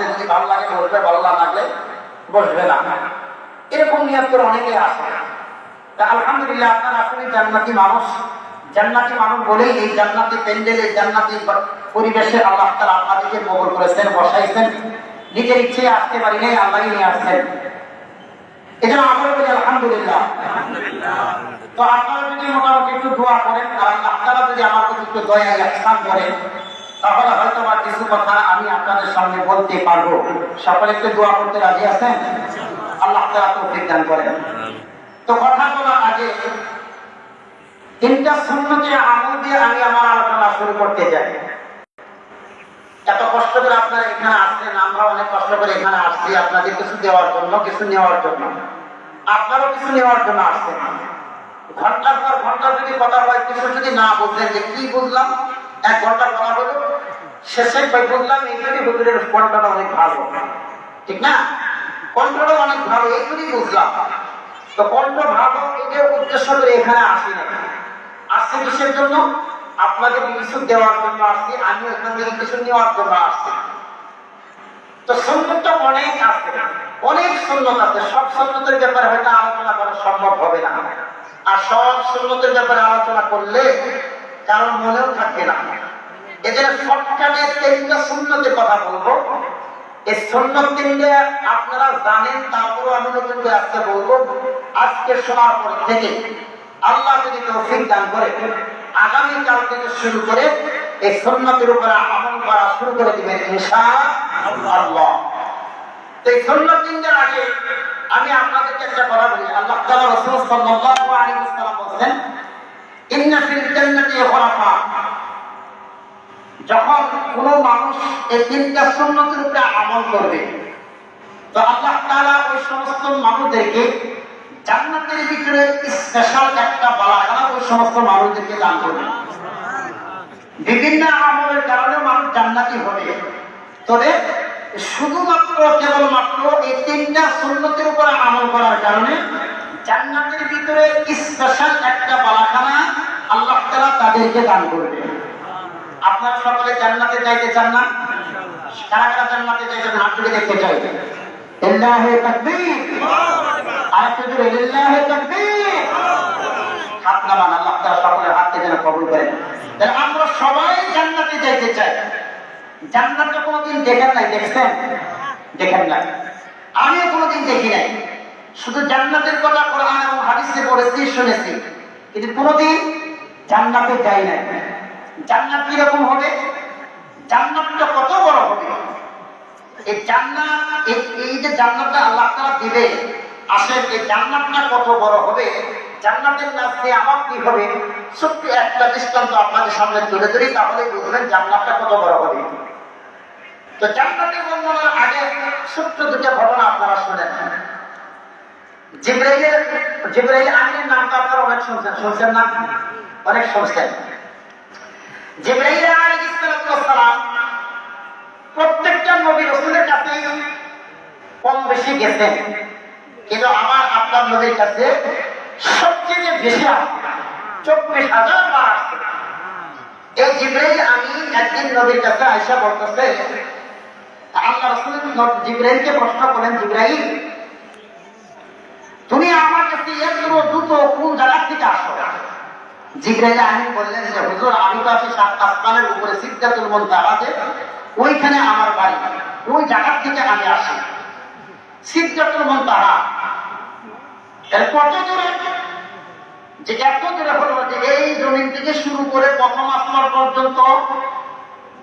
যদি ভালো লাগে বসবে ভালো না লাগলে বসবে না। এরকম নিয়ত করে অনেকে আসে আলহামদুলিল্লাহ, আপনারা আসলে জান্নাতি মানুষ। জান্নাতি মানুষ বলেই এই জান্নাতি প্যান্ডেলে জান্নাতি পরিবেশে আল্লাহ তালা আপনাদেরকে কবর করেছেন, বসাইছেন। নিজের ইচ্ছে আসতে পারি নাই আল্লাহ নিয়ে আসছেন। এজন্য আমরা বলি আলহামদুলিল্লাহ। তো আপনারা যদি মোটামুটি একটু দোয়া করেন আর আল্লাহ যদি আমার প্রতি একটু দয়া করেন তাহলে হয়তো বা কিছু কথা আমি আপনাদের সামনে বলতে পারব। সকলে একটু দোয়া করতে রাজি আছেন? আল্লাহ দান করেন। তো কথা বলার আগে তিনটা শূন্যকে আমল দিয়ে আমি আমার আলোচনা শুরু করতে চাই। এত কষ্ট করে আপনারা এখানে আসছেন আমরা অনেক কষ্ট করে এখানে আসছি, আপনাদের কিছু দেওয়ার জন্য, কিছু নেওয়ার জন্য। আপনারও কিছু নেওয়ার জন্য আসছেন। ঘণ্টার পর ঘণ্টা যদি কথা হয়, কিছু যদি না বুঝলেন যে কি বুঝলাম, এক ঘণ্টা কথা হলো শেষে ভাই বুঝলাম হুজুরের কণ্ঠটা অনেক ভালো। ঠিক না? কণ্ঠটা অনেক ভালো এই বুঝলাম। তো কণ্ঠ ভালো, এটার উদ্দেশ্য করে এখানে আসি না আসছে কিসের জন্য? আপনাদের কিছু দেওয়ার জন্য আসছি আমি এখান থেকে কিছু নেওয়ার জন্য আসছি। তো সন্ন্যত অনেক আছে, অনেক সন্ন্যত আছে। সব সন্ন্যতের ব্যাপারে হয়তো আলোচনা করা সম্ভব হবে না। আর সব সন্ন্যতের ব্যাপারে আলোচনা করলে কারণ মনেও থাকবে না। এদের শর্টকাটে তিনটা সুন্নতের কথা বলব এই সুন্নত তিনটে আপনারা জানেন, তারপরও আমি নতুন করে আজকে বলব। আজকে শোনার পর থেকে আল্লাহ যদি তৌফিক দান করে, আগামী কাল থেকে শুরু করে এই সুন্নতের উপরে আমল করা শুরু করে দিবেন ইনশাআল্লাহ। তো এই সুন্নত তিনটার আগে আমি আপনাদেরকে একটা কথা বলি। আল্লাহ তাআলা রাসূল আলাইহি ওয়াসাল্লাম বলেন ইন্না ফিল জান্নাতি যখন কোন মানুষ এই তিনটা সুন্নতের উপরে আমল করবে, তো আল্লাহ তাআলা ওই সমস্ত মানুষদেরকে জান্নাতের ভিতরে স্পেশাল একটা বালাখানা ওই সমস্ত মানুষদেরকে দান করবে। বিভিন্ন আমলের কারণে মানুষ জান্নাতি হবে। তবে শুধুমাত্র কেবলমাত্র এই তিনটা সুন্নতের উপরে আমল করার কারণে জান্নাতের ভিতরে স্পেশাল একটা বালাখানা আল্লাহ তাআলা তাদেরকে দান করবে। আপনারা সকলে জান্নাতে যাইতে চান না? কারা কারা জান্নাতে যাইতে হাত তুলে দেখতে চাই। ইল্লাহে তাকবীর। আর একটু জোরে, ইল্লাহে তাকবীর। হাত নামান, আল্লাহ তাআলা সকলের হাতকে যেন কবুল করেন। তাহলে আমরা সবাই জান্নাতে যাইতে চাই। জান্নাতটা কোনোদিন দেখেন নাই, দেখছেন? দেখেন না আমিও কোনোদিন দেখি নাই। শুধু জান্নাতের কথা কোরআন এবং হাদিসে পড়েছি, শুনেছি। কিন্তু কোনোদিন জান্নাতে যাই নাই। জান্নাত কীরকম হবে? জান্নাতটা কত বড় হবে? এই জান্নাত, এই- যে জান্নাতটা আল্লাহ তাআলা দিবে আসে এই জান্নাতটা কত বড় হবে? জান্নাতের নাচ দিয়ে আমার কি হবে? সত্যি একটা দৃষ্টান্ত আপনাদের সামনে তুলে ধরি তাহলে বুঝবেন জান্নাতটা কত বড় হবে। তো জান্নাতের বর্ণনার আগে ছোট্ট দুটো ঘটনা আপনারা শুনেন। জিব্রাইলের, জিব্রাইল আমিনের নামটা আপনারা অনেক শুনছেন শুনছেন না? অনেক শুনছেন। জিব্রাইল আলাইহিস সালাম প্রত্যেকটা নবী রসুলের কাছে কম বেশি গেছেন। কিন্তু আমার, আপনার নবীর কাছে সবচেয়ে বেশি আসছে চব্বিশ হাজার বার আসছে এই জিব্রাইল আমি একদিন নবীর কাছে আয়সা বলতেছে, আল্লাহ রসুল জিব্রাইলকে প্রশ্ন তুমি আমার কাছে এত দ্রুত কোন জায়গা থেকে আসো? ওইখানে আমার বাড়ি। ওই থেকে আমি আসি। সিদ্ধাতুল মুনতাহা। এর কত যে এত হলো যে এই জমিন থেকে শুরু করে প্রথম আসমান পর্যন্ত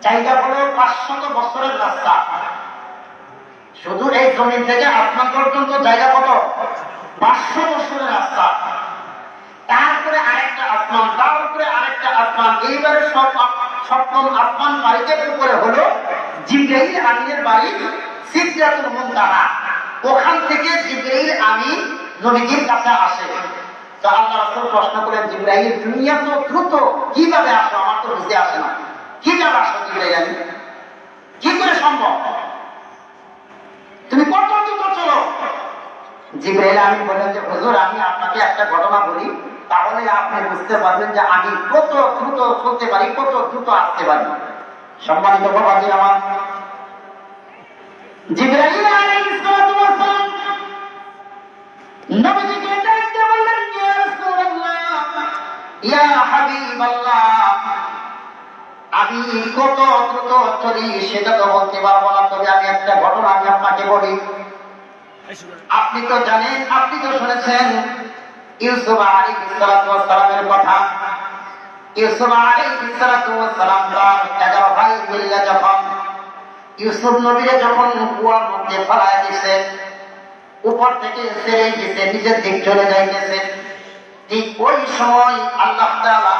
জায়গা হলো পাঁচশত বছরের রাস্তা। শুধু এই জমিন থেকে আসমান পর্যন্ত জায়গা কত? পাঁচশো বছরের রাস্তা তারপরে আরেকটা আসমান তারপরে আরেকটা আসমান এইবারে সব সপ্তম আসমান বাড়িতে উপরে হলো, জিব্রাইল আমিনের বাড়ি সিদ্ধাতুল মুনতাহা। ওখান থেকে জিব্রাইল আমি নবীজির কাছে আসে। তো আল্লাহ রাসূল প্রশ্ন করেন জিব্রাইল, দুনিয়া তো দ্রুত, কীভাবে আসো? আমার তো বুঝতে আসে না। কীভাবে আসো জিব্রাইল আমি কি করে সম্ভব? তুমি কত দ্রুত চলো? জিব্রাইল আমি বললেন যে, হুজুর, আমি আপনাকে একটা ঘটনা বলি। তাহলে আপনি বুঝতে পারবেন যে আমি কত দ্রুত চলতে পারি, কত দ্রুত আসতে পারি। সম্মানিত বাবাজি আমার আমি কত দ্রুত চলি সেটা তো বলতে পারব না, তবে আমি একটা ঘটনা আমি আপনাকে বলি। আপনি তো জানেন, আপনি তো শুনেছেন ইউসুফ আলাইহিস সালামের কথা। ইউসুফ আলাইহিস সালাম তার 11 ভাই মিলে যখন ইউসুফ নবীরে যখন কুয়ার মধ্যে ফেলায় দিছে, উপর থেকে ছেড়ে দিছে নিজের দিক চলে যাইতেছে। ঠিক ওই সময় আল্লাহ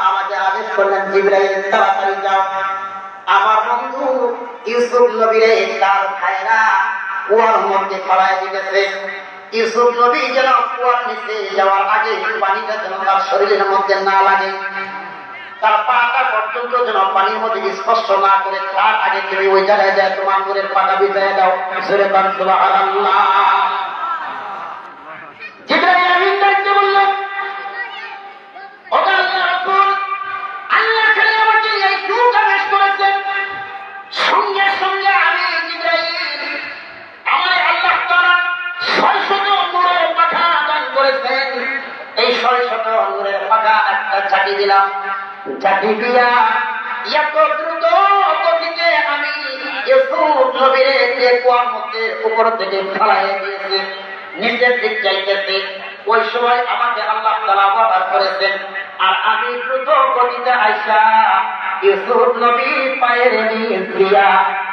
আমাকে আদেশ করলেন তাড়াতাড়ি যাও। আমার বন্ধু ইউসুফ নবীরে তার ভাইরা কুয়ার মধ্যে ফেলায় দিতেছে। ইউসুফ নবী যেন কুয়ার নিচে যাওয়ার আগে পানিটা যেন তার শরীরের মধ্যে না লাগে, তার পাটা পর্যন্ত যেন পানির মধ্যে স্পর্শ না করে, তার আগে তুমি ওই জায়গায় যায় তোমার মনের পাটা বিদায় দাও। সেরে সুবহানাল্লাহ।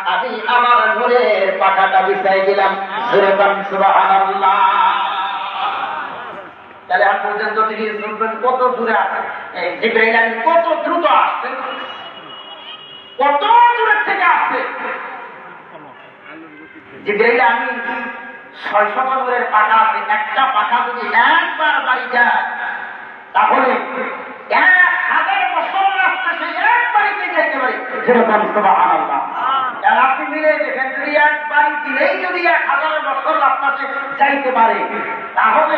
আমি আমার তাহলে পর্যন্ত কত দূরে আছে। জিব্রাইল কত দ্রুত আসছে কত দূরের থেকে আসছে জিব্রাইল আমিন ছয়শো দূরের পাখা আছে। একটা পাখা যদি একবার বাড়ি যায়, তাহলে এক হাজার বছর সে পারে। মিলে দেখেন, যদি এক হাজার যাইতে পারে, তাহলে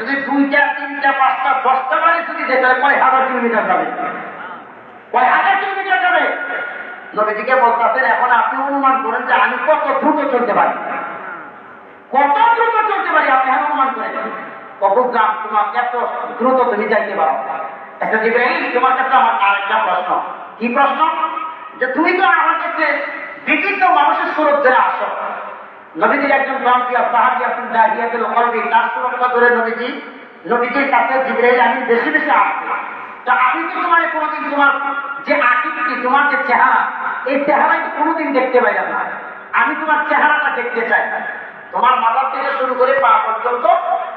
যদি পাঁচটা, দশটা বাড়ি যদি যেতে কয় হাজার কিলোমিটার যাবে? কয় হাজার কিলোমিটার যাবে? নবীজিকে বলতেছেন, এখন আপনি অনুমান করেন যে আমি কত দ্রুত চলতে পারি? কত দ্রুত চলতে পারি আপনি এখন অনুমান করেন? কবুগ্রাম তোমার এত দ্রুত তুমি যাইতে পারো একটা জিব্রাহিম তোমার কাছে আমার আরেকটা প্রশ্ন। কি প্রশ্ন? যে তুমি তো আমার কাছে বিভিন্ন মানুষের সুরত ধরে আসো। নবীজির একজন বামপিয়া সাহাবি আছেন দাহিয়াতুল কলবি তার সুরক্ষা ধরে নবীজি নবীজির কাছে জিব্রাহিম আমি বেশি বেশি আসছে। তা আমি তো তোমার কোনোদিন তোমার যে আকৃতি তোমার যে চেহারা এই চেহারা কোনোদিন দেখতে পাইলাম না আমি। তোমার চেহারাটা দেখতে চাই। তোমার মাথার থেকে শুরু করে পা পর্যন্ত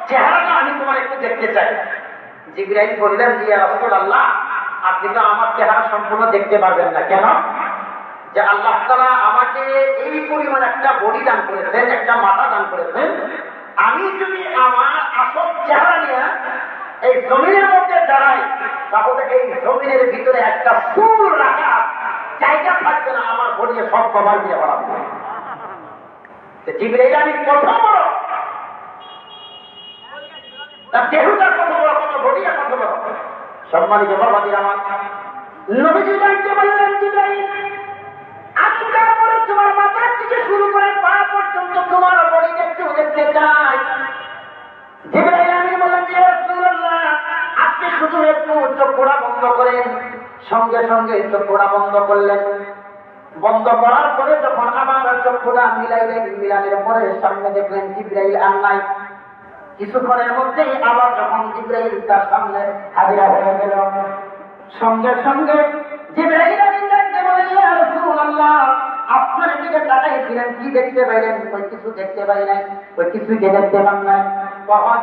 চেহারাটা আমি তোমার একটু দেখতে চাই। জিব্রাইল বললেন যে রাসূলুল্লাহ, আপনি তো আমার চেহারা সম্পূর্ণ দেখতে পারবেন না। কেন? যে আল্লাহ তাআলা আমাকে এই পরিমাণ একটা বডি দান করেছেন, একটা মাথা দান করেছেন। আমি যদি আমার আসল চেহারা নিয়ে এই জমিনের মধ্যে দাঁড়াই, তাহলে এই জমিনের ভিতরে একটা ফুল রাখা জায়গা থাকবে না, আমার বডিয়ে সব কভার দিয়ে ভরা জিব্রাইল আমি কত বড় তার দেহটা কত বড় কত বডিয়া কত বড় সম্মানিত বাবাজির আমার আপনি শুধু একটু চক্ষুটা বন্ধ করেন। সঙ্গে সঙ্গে চক্ষুটা বন্ধ করলেন। বন্ধ করার পরে যখন আমার চক্ষুটা মিলাইলেন মিলানের পরে সামনে দেখলেন জিব্রাইল আর নাই। কিছুক্ষণের মধ্যেই আবার যখন জিব্রাইল তার সামনে হাজিরা হয়ে গেল, সঙ্গে সঙ্গে আপনার দিকে তাকাইছিলেন, কি দেখতে পাইলেন? ওই কিছু দেখতে পাই নাই, ওই কিছু দেখতে পান নাই।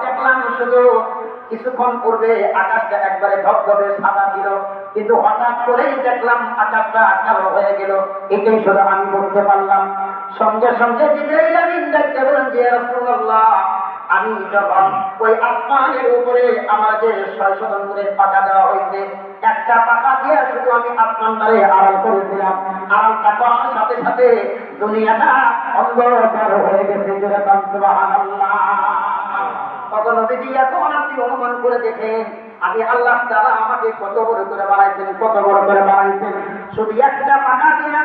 দেখলাম শুধু কিছুক্ষণ পূর্বে আকাশটা একবারে ধবধবে, সাদা ছিল। কিন্তু হঠাৎ করেই দেখলাম আকাশটা কালো হয়ে গেল। এটাই শুধু আমি বলতে পারলাম। সঙ্গে সঙ্গে ডাকতে বলেন যে আমি যখন ওই আসমানের উপরে আমার যে ছয় শতাংশের পাকা দেওয়া হয়েছে, একটা পাকা দিয়ে শুধু আমি আসমানটারে আড়াল করেছিলাম। আড়ালটা করার সাথে সাথে দুনিয়াটা অন্ধকার হয়ে গেছে। সুবহানাল্লাহ। তখন নবীজি এখন অনুমান করে দেখেন আমি আল্লাহ তারা আমাকে কত বড় করে বানাইছেন, কত বড় করে বানাইছেন। শুধু একটা পাকা দিয়া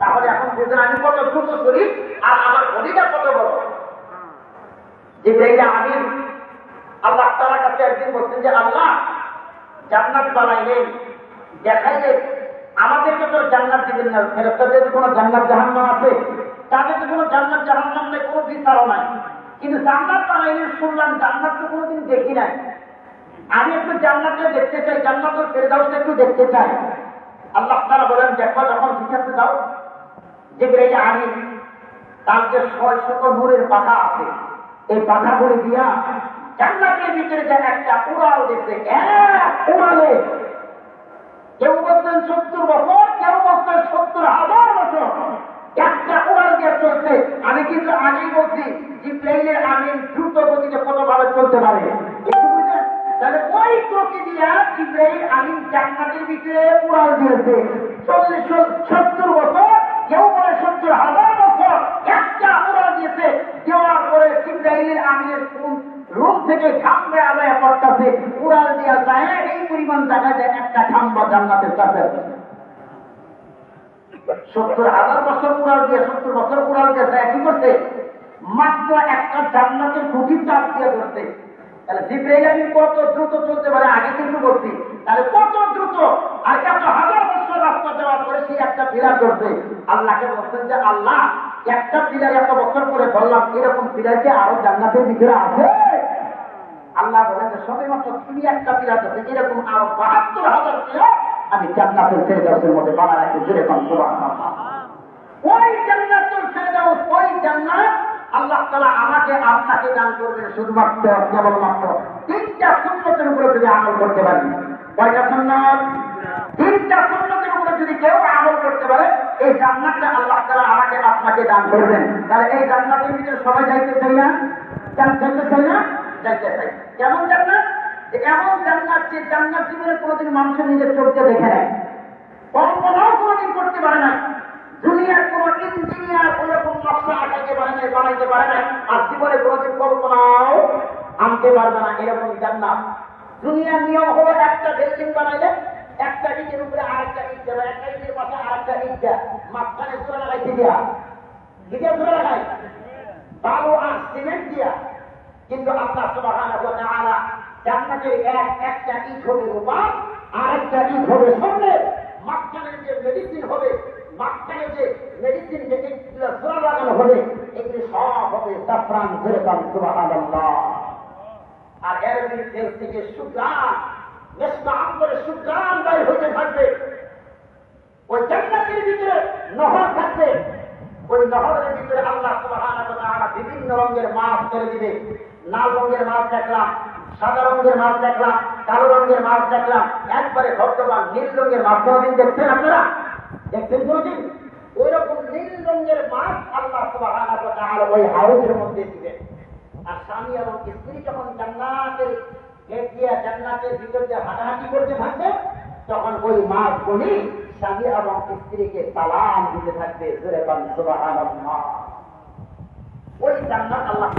তাহলে করে এখন আমি কত দ্রুত শরীর আর আমার বডিটা কত বড়? জিব্রাইল আমিন আল্লাহ তাআলার কাছে একদিন বলছেন যে, আল্লাহ, জান্নাত বানাইলেন দেখাইলেন আমাদেরকে তো জান্নাত দিবেন না। ফেরেস্তাদের কোনো জান্নাত জাহান্নাম আছে, তাদের তো কোনো জান্নাত জাহান্নাম নেই, কোনো বিচারও নাই। কিন্তু জান্নাত বানাইলেন শুনলাম, জান্নাত তো কোনোদিন দেখি নাই। আমি একটু জান্নাতটা দেখতে চাই জান্নাতের ফেরদাউসটা একটু দেখতে চাই। আল্লাহ তাআলা বলেন, দেখো, যখন আছে দাও জিব্রাইল আমিন তার যে ছয় শত নূরের পাখা আছে এই পাখাগুলি দিয়া জান্নাতের ভিতরে যে একটা উড়াল দিচ্ছে এক উড়ালে। কেউ বলছেন সত্তর বছর, কেউ বলছেন সত্তর হাজার বছর। একটা উড়াল দিয়ে চলছে। আমি কিন্তু আগেই বলছি জিব্রাইলের আমিন দ্রুত গতিতে কতভাবে চলতে পারে। তাহলে ওই দিয়া জিব্রাইল আমিন জান্নাতের ভিতরে উড়াল দিয়েছে। চল্লিশ সত্তর বছর কেউ বলে সত্তর হাজার বছর একটা উড়াল দিয়েছে দেওয়ার পরে জিব্রাইলের আমিনের রুম থেকে খাম্বে আদায় করতেছে উড়াল দেওয়া যায়, এই পরিমাণ দেখা যায়, একটা খাম্বা জান্নাতের কাছে। সত্তর হাজার বছর উড়াল দিয়ে, সত্তর বছর উড়াল দিয়ে যায়, কি করছে? মাত্র একটা জান্নাতের খুঁটি চাপ দিয়ে ধরছে। তাহলে জিব্রাইল আমিন কত দ্রুত চলতে পারে, আগে কিন্তু বলছি। তাহলে কত দ্রুত আর এত হাজার বছর রাস্তা দেওয়ার পরে সেই একটা পিলার ধরছে। আল্লাহকে বলছেন যে, আল্লাহ, একটা পিলার এত বছর করে ধরলাম, এরকম পিলার কি আরও জান্নাতের ভিতরে আছে? সবে মাত্র তুমি একটা পিলার ধরছে এরকম আরও বাহাত্তর হাজার পিলার আমি জান্নাতের ফেরদাউসের মধ্যে বানা রাখি জুড়ে কম ওই জান্নাতুল ফেরদাউস, ওই জান্নাত আল্লাহ তাআলা আমাকে, আপনাকে দান করবেন শুধুমাত্র, কেবলমাত্র তিনটা সুন্নতের উপরে যদি আমল করতে পারি। কয়টা সুন্নত? তিনটা সুন্নতের উপরে যদি কেউ আমল করতে পারে, এই জান্নাতটা আল্লাহ তালা আমাকে, আপনাকে দান করবেন। তাহলে এই জান্নাতের ভিতরে সবাই যাইতে চাই না? যাইতে চাই না? যাইতে চাই। কেমন জান্নাত? যে এমন জান্নাত যে জান্নাত জীবনে কোনোদিন মানুষের নিজের চোখকে দেখে নেয় কল্পনাও কোনোদিন করতে পারে না দুনিয়ার কোন ইঞ্জিনিয়ার ওরকম নকশা আঁকাইতে পারে না বানাইতে পারে না আর জীবনে কোনোদিন কল্পনাও আনতে পারবে না এরকম জান্নাত। দুনিয়ার নিয়ম হলো একটা বিল্ডিং বানাইলে একটা ইটের উপরে আরেকটা ইট দেবে একটা ইটের পাশে আরেকটা ইট দেয় মাঝখানে জোড়া লাগাইতে দিয়া ইটের জোড়া লাগাই। বালু আর সিমেন্ট দিয়া। কিন্তু আল্লাহ সুবহানাহু জান্নাতের এক, একটা ইট হবে ইট হবে মাঝখানে যে মেডিসিন হবে মাঝখানে যে মেডিসিন লাগানো হবে, এগুলি সব হবে আর এর থেকে করে থাকবে। ওই জান্নাতের ভিতরে নহর থাকবে। ওই নহরের ভিতরে আল্লাহ সুবহানাহু বিভিন্ন রঙের মাছ করে দিবে। লাল রঙের মাছ দেখলাম, সাদা রঙের মাছ দেখলাম, কালো রঙের মাছ দেখলাম। একবারে ভক্তবান নীল রঙের মাছ কোনদিন দেখছেন আপনারা? দেখছেন কোনদিন? ওই রকম নীল রঙের মাছ আল্লাহ তাআলা ওই হাউসের মধ্যে দিবেন। আর স্বামী এবং স্ত্রী যখন জান্নাতের গেট দিয়া জান্নাতের ভিতর দিয়ে হাঁটাহাঁটি করতে থাকবে, তখন ওই মাছগুলি স্বামী এবং স্ত্রীকে সালাম দিতে থাকবে ওই জান্নাত আল্লাহ